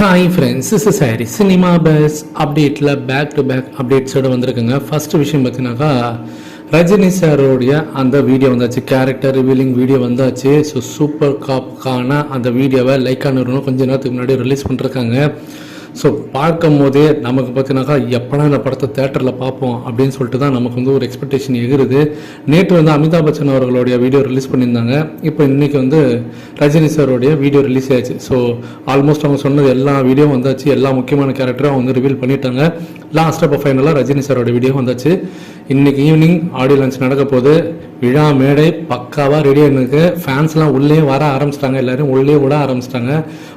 Hi friends is sorry cinema base அப்டேட்டில் back to back அப்டேட்ஸோட வந்திருக்குங்க. ஃபர்ஸ்ட் விஷயம் பார்த்தீங்கன்னாக்கா ரஜினி சாரோடைய அந்த வீடியோ வந்தாச்சு. கேரக்டர் ரிவீலிங் வீடியோ வந்தாச்சு. ஸோ சூப்பர் காப்கான அந்த வீடியோவை லைக்கான நிறுவனம் கொஞ்ச நேரத்துக்கு முன்னாடி ரிலீஸ் பண்ணிருக்காங்க. ஸோ பார்க்கும் போதே நமக்கு பார்த்தீங்கன்னாக்கா எப்படா இந்த படத்தை தேட்டரில் பார்ப்போம் அப்படின்னு சொல்லிட்டு தான் நமக்கு வந்து ஒரு எக்ஸ்பெக்டேஷன் எகிருது நேற்று வந்து அமிதாப் பச்சன் அவர்களுடைய வீடியோ ரிலீஸ் பண்ணியிருந்தாங்க. இப்போ இன்றைக்கி வந்து ரஜினி சாரோடைய வீடியோ ரிலீஸ் ஆயிடுச்சு. ஸோ ஆல்மோஸ்ட் அவங்க சொன்னது எல்லா வீடியோ வந்தாச்சு. எல்லா முக்கியமான கேரக்டரும் அவங்க வந்து ரிவீல் பண்ணிட்டாங்க. லாஸ்ட் அப்போ ஃபைனலாக ரஜினி சாரோட வீடியோ வந்தாச்சு. இன்னைக்கு ஈவினிங் ஆடியோ லான்ச் நடக்க போது விழா மேடை பக்காவாக ரெடி ஆயிருக்கு ஃபேன்ஸ்லாம் உள்ளே வர ஆரம்பிச்சிட்டாங்க. எல்லாரும் உள்ளே விட ஆரம்பிச்சிட்டாங்க.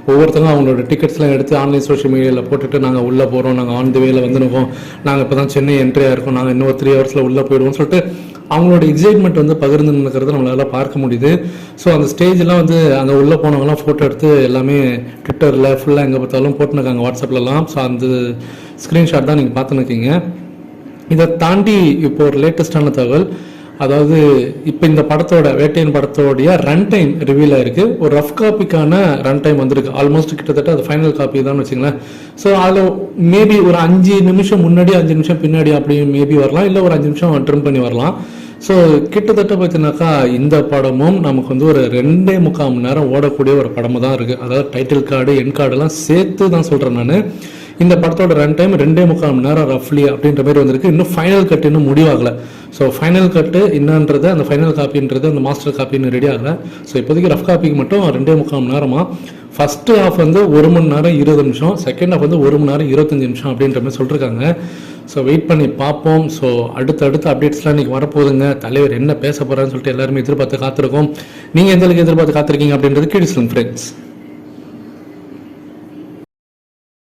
ஒவ்வொருத்தரும் அவங்களோட டிக்கெட்ஸ்லாம் எடுத்து ஆன்லைன் சோஷியல் மீடியாவில் போட்டுட்டு நாங்கள் உள்ளே போகிறோம் நாங்கள் ஆன் தி வேல வந்துருக்கோம். நாங்கள் இப்போ தான் சென்னை என்ட்ரியாக இருக்கோம் நாங்கள் இன்னொரு த்ரீ ஹவர்ஸில் உள்ளே போயிடுவோம்னு சொல்லிட்டு அவங்களோட எக்ஸைட்மெண்ட் வந்து பகிர்ந்து நிற்கிறத நம்மளால பார்க்க முடியுது. ஸோ அந்த ஸ்டேஜ்லாம் வந்து அங்கே உள்ளே போனவங்கலாம் ஃபோட்டோ எடுத்து எல்லாமே ட்விட்டரில் ஃபுல்லாக எங்கே பார்த்தாலும் போட்டுருக்காங்க வாட்ஸ்அப்லலாம் ஸோ அந்த ஸ்க்ரீன்ஷாட் தான் நீங்கள் பார்த்துன்னு இருக்கீங்க. இதை தாண்டி இப்போ ஒரு லேட்டஸ்டான தகவல் அதாவது இப்போ இந்த படத்தோட வேட்டையன் படத்தோடைய ரன் டைம் ரிவீல் ஆயிருக்கு. ஒரு ரஃப் காப்பிக்கான ரன் டைம் வந்திருக்கு. ஆல்மோஸ்ட் கிட்டத்தட்ட அது ஃபைனல் காப்பி தான் வச்சுங்களேன் ஸோ அதில் மேபி ஒரு அஞ்சு நிமிஷம் முன்னாடி அஞ்சு நிமிஷம் பின்னாடி அப்படி மேபி வரலாம். இல்லை ஒரு அஞ்சு நிமிஷம் ட்ரிம் பண்ணி வரலாம். ஸோ கிட்டத்தட்ட பார்த்தீங்கன்னாக்கா இந்த படமும் நமக்கு வந்து ஒரு ரெண்டே முக்கால் மணி நேரம் ஓடக்கூடிய ஒரு படமாக தான் இருக்குது அதாவது டைட்டில் கார்டு என் கார்டெல்லாம் சேர்த்து தான் சொல்கிறேன் நான். இந்த படத்தோட ரன் டைம் ரெண்டே முக்கால் மணி நேரம் ரஃப்லி அப்படின்ற மாதிரி வந்திருக்கு. இன்னும் ஃபைனல் கட் இன்னும் முடிவாகல. ஸோ ஃபைனல் கட்டு என்னன்றது அந்த ஃபைனல் காப்பின்றது அந்த மாஸ்டர் காப்பின்னு ரெடி ஆகல. ஸோ இப்போதைக்கு ரஃப் காப்பிக்கு மட்டும் ரெண்டே முக்கால் மணி நேரமா? ஃபர்ஸ்ட் ஹாஃப் வந்து ஒரு மணி நேரம் இருபது நிமிஷம். செகண்ட் ஹாஃப் வந்து ஒரு மணி நேரம் இருபத்தஞ்சு நிமிஷம் அப்படின்ற மாதிரி சொல்லியிருக்காங்க ஸோ வெயிட் பண்ணி பார்ப்போம். ஸோ அடுத்த அடுத்த அப்டேட்ஸ்லாம் இன்றைக்கி வரப்போகுதுங்க. தலைவர் என்ன பேச போகிறான்னு சொல்லிட்டு எல்லாருமே எதிர்பார்த்து காத்திருக்கோம். நீங்கள் எந்த அளவுக்கு எதிர்பார்த்து காத்திருக்கீங்க அப்படின்றது கீழ் ஃப்ரெண்ட்ஸ்